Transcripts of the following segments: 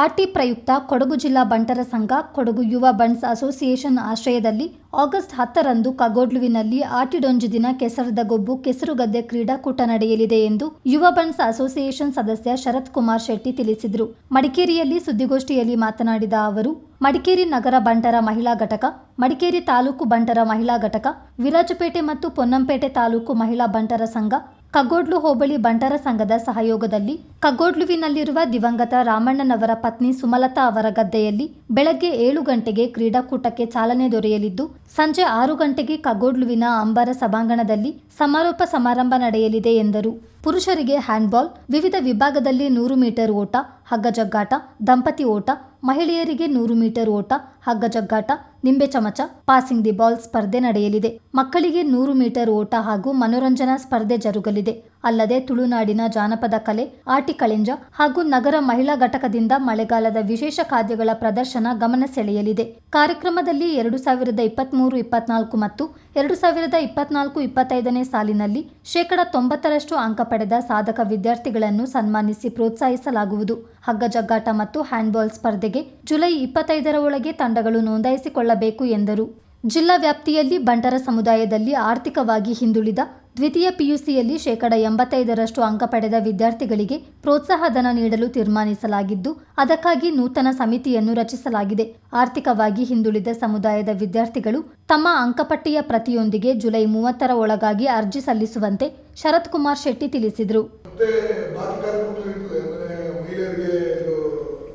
RT ಪ್ರಯುಕ್ತ ಕೊಡಗು ಜಿಲ್ಲಾ ಬಂಟರ ಸಂಘ, ಕೊಡಗು ಯುವ ಬಂಟ್ಸ್ ಅಸೋಸಿಯೇಷನ್ ಆಶ್ರಯದಲ್ಲಿ ಆಗಸ್ಟ್ ಹತ್ತರಂದು ಕಗೋಡ್ಲುವಿನಲ್ಲಿ ಆಟಿಡೊಂಜು ದಿನ ಕೆಸರದ ಗೊಬ್ಬು ಕೆಸರುಗದ್ದೆ ಕ್ರೀಡಾಕೂಟ ನಡೆಯಲಿದೆ ಎಂದು ಯುವ ಬಂಟ್ಸ್ ಅಸೋಸಿಯೇಷನ್ ಸದಸ್ಯ ಶರತ್ ಕುಮಾರ್ ಶೆಟ್ಟಿ ತಿಳಿಸಿದರು. ಮಡಿಕೇರಿಯಲ್ಲಿ ಸುದ್ದಿಗೋಷ್ಠಿಯಲ್ಲಿ ಮಾತನಾಡಿದ ಅವರು, ಮಡಿಕೇರಿ ನಗರ ಬಂಟರ ಮಹಿಳಾ ಘಟಕ, ಮಡಿಕೇರಿ ತಾಲೂಕು ಬಂಟರ ಮಹಿಳಾ ಘಟಕ, ವಿರಾಜಪೇಟೆ ಮತ್ತು ಪೊನ್ನಂಪೇಟೆ ತಾಲೂಕು ಮಹಿಳಾ ಬಂಟರ ಸಂಘ ಕಗ್ಗೋಡ್ಲು ಹೋಬಳಿ ಬಂಟರ ಸಂಘದ ಸಹಯೋಗದಲ್ಲಿ ಕಗ್ಗೋಡ್ಲುವಿನಲ್ಲಿರುವ ದಿವಂಗತ ರಾಮಣ್ಣನವರ ಪತ್ನಿ ಸುಮಲತಾ ಅವರ ಗದ್ದೆಯಲ್ಲಿ ಬೆಳಗ್ಗೆ ಏಳು ಗಂಟೆಗೆ ಕ್ರೀಡಾಕೂಟಕ್ಕೆ ಚಾಲನೆ ದೊರೆಯಲಿದ್ದು, ಸಂಜೆ ಆರು ಗಂಟೆಗೆ ಕಗ್ಗೋಡ್ಲುವಿನ ಅಂಬರ ಸಭಾಂಗಣದಲ್ಲಿ ಸಮಾರೋಪ ಸಮಾರಂಭ ನಡೆಯಲಿದೆ ಎಂದರು. ಪುರುಷರಿಗೆ ಹ್ಯಾಂಡ್ಬಾಲ್, ವಿವಿಧ ವಿಭಾಗದಲ್ಲಿ ನೂರು ಮೀಟರ್ ಓಟ, ಹಗ್ಗಜಗ್ಗಾಟ, ದಂಪತಿ ಓಟ, ಮಹಿಳೆಯರಿಗೆ ನೂರು ಮೀಟರ್ ಓಟ ಹಗ್ಗ ಜಗ್ಗಾಟ ನಿಂಬೆ ಚಮಚ, ಪಾಸಿಂಗ್ ದಿ ಬಾಲ್ ಸ್ಪರ್ಧೆ ನಡೆಯಲಿದೆ. ಮಕ್ಕಳಿಗೆ ನೂರು ಮೀಟರ್ ಓಟ ಹಾಗೂ ಮನೋರಂಜನಾ ಸ್ಪರ್ಧೆ ಜರುಗಲಿದೆ. ಅಲ್ಲದೆ ತುಳುನಾಡಿನ ಜಾನಪದ ಕಲೆ ಆಟಿಕಳಿಂಜ ಹಾಗೂ ನಗರ ಮಹಿಳಾ ಘಟಕದಿಂದ ಮಳೆಗಾಲದ ವಿಶೇಷ ಖಾದ್ಯಗಳ ಪ್ರದರ್ಶನ ಗಮನ ಸೆಳೆಯಲಿದೆ ಕಾರ್ಯಕ್ರಮದಲ್ಲಿ ಎರಡು ಸಾವಿರದ ಇಪ್ಪತ್ತ್ಮೂರು ಇಪ್ಪತ್ನಾಲ್ಕು ಮತ್ತು ಎರಡು ಸಾವಿರದ ಇಪ್ಪತ್ನಾಲ್ಕು, ಇಪ್ಪತ್ತೈದನೇ ಸಾಲಿನಲ್ಲಿ ಶೇಕಡ ತೊಂಬತ್ತರಷ್ಟು ಅಂಕ ಪಡೆದ ಸಾಧಕ ವಿದ್ಯಾರ್ಥಿಗಳನ್ನು ಸನ್ಮಾನಿಸಿ ಪ್ರೋತ್ಸಾಹಿಸಲಾಗುವುದು. ಹಗ್ಗ ಜಗ್ಗಾಟ ಮತ್ತು ಹ್ಯಾಂಡ್ಬಾಲ್ ಸ್ಪರ್ಧೆಗೆ ಜುಲೈ ಇಪ್ಪತ್ತೈದರ ಒಳಗೆ ತಂಡಗಳು ನೋಂದಾಯಿಸಿಕೊಳ್ಳಬೇಕು ಎಂದರು. ಜಿಲ್ಲಾ ವ್ಯಾಪ್ತಿಯಲ್ಲಿ ಬಂಟರ ಸಮುದಾಯದಲ್ಲಿ ಆರ್ಥಿಕವಾಗಿ ಹಿಂದುಳಿದ ದ್ವಿತೀಯ ಪಿಯುಸಿಯಲ್ಲಿ ಶೇಕಡ ಎಂಬತ್ತೈದರಷ್ಟು ಅಂಕ ಪಡೆದ ವಿದ್ಯಾರ್ಥಿಗಳಿಗೆ ಪ್ರೋತ್ಸಾಹಧನ ನೀಡಲು ತೀರ್ಮಾನಿಸಲಾಗಿದ್ದು, ಅದಕ್ಕಾಗಿ ನೂತನ ಸಮಿತಿಯನ್ನು ರಚಿಸಲಾಗಿದೆ. ಆರ್ಥಿಕವಾಗಿ ಹಿಂದುಳಿದ ಸಮುದಾಯದ ವಿದ್ಯಾರ್ಥಿಗಳು ತಮ್ಮ ಅಂಕಪಟ್ಟಿಯ ಪ್ರತಿಯೊಂದಿಗೆ ಜುಲೈ ಮೂವತ್ತರ ಒಳಗಾಗಿ ಅರ್ಜಿ ಸಲ್ಲಿಸುವಂತೆ ಶರತ್ ಕುಮಾರ್ ಶೆಟ್ಟಿ ತಿಳಿಸಿದರು ಮತ್ತೆ ಬಾಕಿ ಕಾರ್ಯಕ್ರಮಗಳು ಇರ್ತದೆ ಅಂದರೆ ಮಹಿಳೆಯರಿಗೆ ಇದು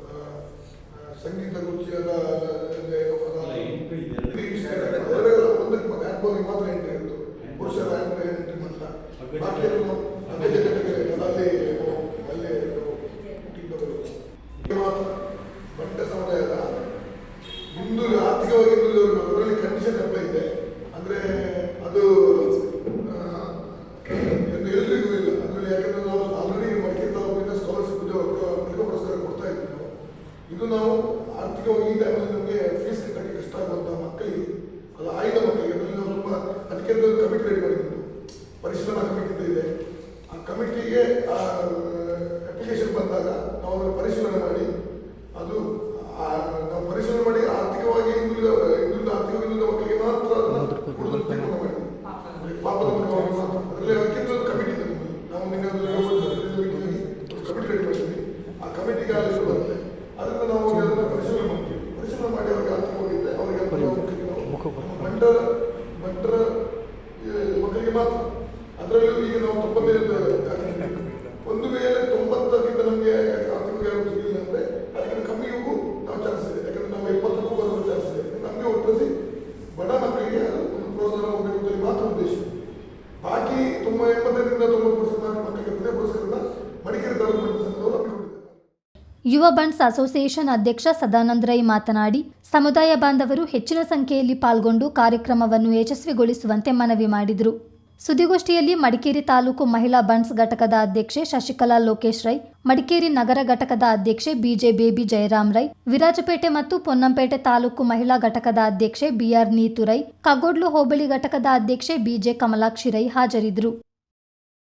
ಆ, ಆ, ಸಂಗೀತ ರುಚಿಯಾದ ಅಂದ್ರೆ ಅದು- ಎಂಟ್ರಿ ಇದೆ. ಎಂಟ್ರಿ ಇಷ್ಟ ಇದೆ. ಅದರಲ್ಲ ಒಂದಕ್ಕೆ ಮಾತ್ರ ಹ್ಯಾಂಡ್ಬಾಲ್ಗೆ ಮಾತ್ರ ಎಂಟ್ರಿ ಇರ್ತದೆ ಪುರುಷರ ಹ್ಯಾಂಡ್ ಎಂಟ್ರಿ ಮಾತ್ರ ಬಾಕಿ ಎಲ್ಲ ಅದೇ ಜಗತ್ತಿಗೆ ಅಲ್ಲಿ ಅಲ್ಲಿ ಹುಟ್ಟಿದವರು ಇದು ಮಾತ್ರ ಬಂಟ ಸಮುದಾಯದ ಹಿಂದೂ ಆರ್ಥಿಕವಾಗಿ ಹಿಂದುಳಿದವರು ಅದರಲ್ಲಿ ಕಂಡೀಷನ್ ಅಪ್ಲೈ ಇದೆ ಅಂದರೆ ಅದು ಆ, ಇನ್ನು ಎಲ್ರಿಗೂ ಇಲ್ಲ ಅದರಲ್ಲಿ ಯಾಕಂದ್ರೆ ನಾವು ಆಲ್ರೆಡಿ ಮಡಿಕೇರಿ ತಾಲೂಕಿನ ಸ್ಕಾಲರ್ಶಿಪ್ ಪ್ರತಿಭಾ ಪುರಸ್ಕಾರ ಕೊಡ್ತಾ ಇದ್ವಿ ನಾವು ಇದು ನಾವು ಆರ್ಥಿಕವಾಗಿ ಈ ಟೈಮಲ್ಲಿ ನಮಗೆ ಫೀಸ್ ಕಟ್ಟಕ್ಕೆ ಕಷ್ಟ ಆಗುವಂಥ ಮಕ್ಕಳಿಗೆ ಅದು ಆಯ್ದ ಮಕ್ಕಳಿಗೆ. ಅದರಲ್ಲಿ ನಾವು ತುಂಬ ಅದಕ್ಕೆ ಒಂದು ಕಮಿಟಿ ರೆಡಿ ಮಾಡಿದ್ದು. ಪರಿಶ್ರಮ ಕಮಿಟಿ ಅಂತ ಇದೆ. ಆ ಕಮಿಟಿಗೆ ಅಪ್ಲಿಕೇಶನ್ ಬಂದಾಗ ನಾವು ಅದನ್ನು ಪರಿಶೀಲನೆ ಮಾಡಿ ಅದು ಆ, ನಾವು ಪರಿಶೀಲನೆ ಮಾಡಿ ಆರ್ಥಿಕವಾಗಿ ಹಿಂದುಳಿದ ಹಿಂದುಳಿದ ಆರ್ಥಿಕವಾಗಿ ಹಿಂದುಳಿದ ಮಕ್ಕಳಿಗೆ ಮಾತ್ರ ಅದನ್ನು ಕೊಡೋದಕ್ಕೆ ತೀರ್ಮಾನ ಮಾಡಿದ್ವಿ ಪಾಪದ ಅದರಲ್ಲಿ ಅದಕ್ಕಿಂತ ಒಂದು ಕಮಿಟಿ ಇದೆ. ನಾವು ನಿನ್ನೆ ಕಮಿಟಿ ರೆಡಿ ಮಾಡಿದ್ವಿ. ಆ ಕಮಿಟಿಗೆ ಆ ಲಿಸ್ಟ್ ಬರುತ್ತೆ ಅದರಿಂದ ನಾವು ಅದನ್ನು ಪರಿಶೀಲನೆ ಮಾಡ್ತೀವಿ. ಪರಿಶೀಲನೆ ಮಾಡಿ ಅವ್ರಿಗೆ ಹೋಗಿದ್ದೆ ಅವರಿಗೆ ಅದನ್ನು ಬಂಟರ ಬಂಟರ ಮಕ್ಕಳಿಗೆ ಮಾತ್ರ. ಅದರಲ್ಲೂ ಈಗ ನಾವು ತೊಂಬತ್ತೈದು. ಒಂದು ವೇಳೆ ತೊಂಬತ್ತಕ್ಕಿಂತ ನಮಗೆ ಆರ್ಥಿಕ ಸಿಗಲಿಲ್ಲ ಅಂದರೆ ಅದಕ್ಕಿಂತ ಕಮ್ಮಿಗೂ ನಾವು ಚಾನ್ಸ್ ಇದೆ. ಯಾಕಂದ್ರೆ ನಾವು ಇಪ್ಪತ್ತಕ್ಕೂ ಬರೋ ಚಾನ್ಸ್ ಇದೆ. ನಮಗೆ ಒಟ್ಟಿಸಿ ಬಡ ಮಕ್ಕಳಿಗೆ ಒಂದು ಪ್ರೋತ್ಸಾಹ ಹೋಗಬೇಕು ಮಾತ್ರ ಉದ್ದೇಶ. ಬಾಕಿ ತುಂಬ ಎಂಬತ್ತೈದರಿಂದ ತೊಂಬತ್ತು ಪರ್ಸೆಂಟ್ ಮಕ್ಕಳಿಗೆ ಪ್ರತಿ ಪುರಸ್ಕಾರನ ಮಡಿಕೇರಿ ತಾಲೂಕು ಮಟ್ಟದ ಸಂಘದವರು ಹಮ್ಮಿಕೊಂಡಿದ್ದಾರೆ ಯುವ ಬಂಡ್ಸ್ ಅಸೋಸಿಯೇಷನ್ ಅಧ್ಯಕ್ಷ ಸದಾನಂದ ರೈ ಮಾತನಾಡಿ, ಸಮುದಾಯ ಬಾಂಧವರು ಹೆಚ್ಚಿನ ಸಂಖ್ಯೆಯಲ್ಲಿ ಪಾಲ್ಗೊಂಡು ಕಾರ್ಯಕ್ರಮವನ್ನು ಯಶಸ್ವಿಗೊಳಿಸುವಂತೆ ಮನವಿ ಮಾಡಿದರು. ಸುದ್ದಿಗೋಷ್ಠಿಯಲ್ಲಿ ಮಡಿಕೇರಿ ತಾಲೂಕು ಮಹಿಳಾ ಬಂಡ್ಸ್ ಘಟಕದ ಅಧ್ಯಕ್ಷೆ ಶಶಿಕಲಾ ಲೋಕೇಶ್ ರೈ, ಮಡಿಕೇರಿ ನಗರ ಘಟಕದ ಅಧ್ಯಕ್ಷೆ ಬಿಜೆ ಬೇಬಿ ಜಯರಾಮ್ ರೈ, ವಿರಾಜಪೇಟೆ ಮತ್ತು ಪೊನ್ನಂಪೇಟೆ ತಾಲೂಕು ಮಹಿಳಾ ಘಟಕದ ಅಧ್ಯಕ್ಷೆ ಬಿಆರ್ ನೀತು ರೈ ಕಗೋಡ್ಲು ಹೋಬಳಿ ಘಟಕದ ಅಧ್ಯಕ್ಷೆ ಬಿಜೆ ಕಮಲಾಕ್ಷಿ ರೈ ಹಾಜರಿದ್ದರು.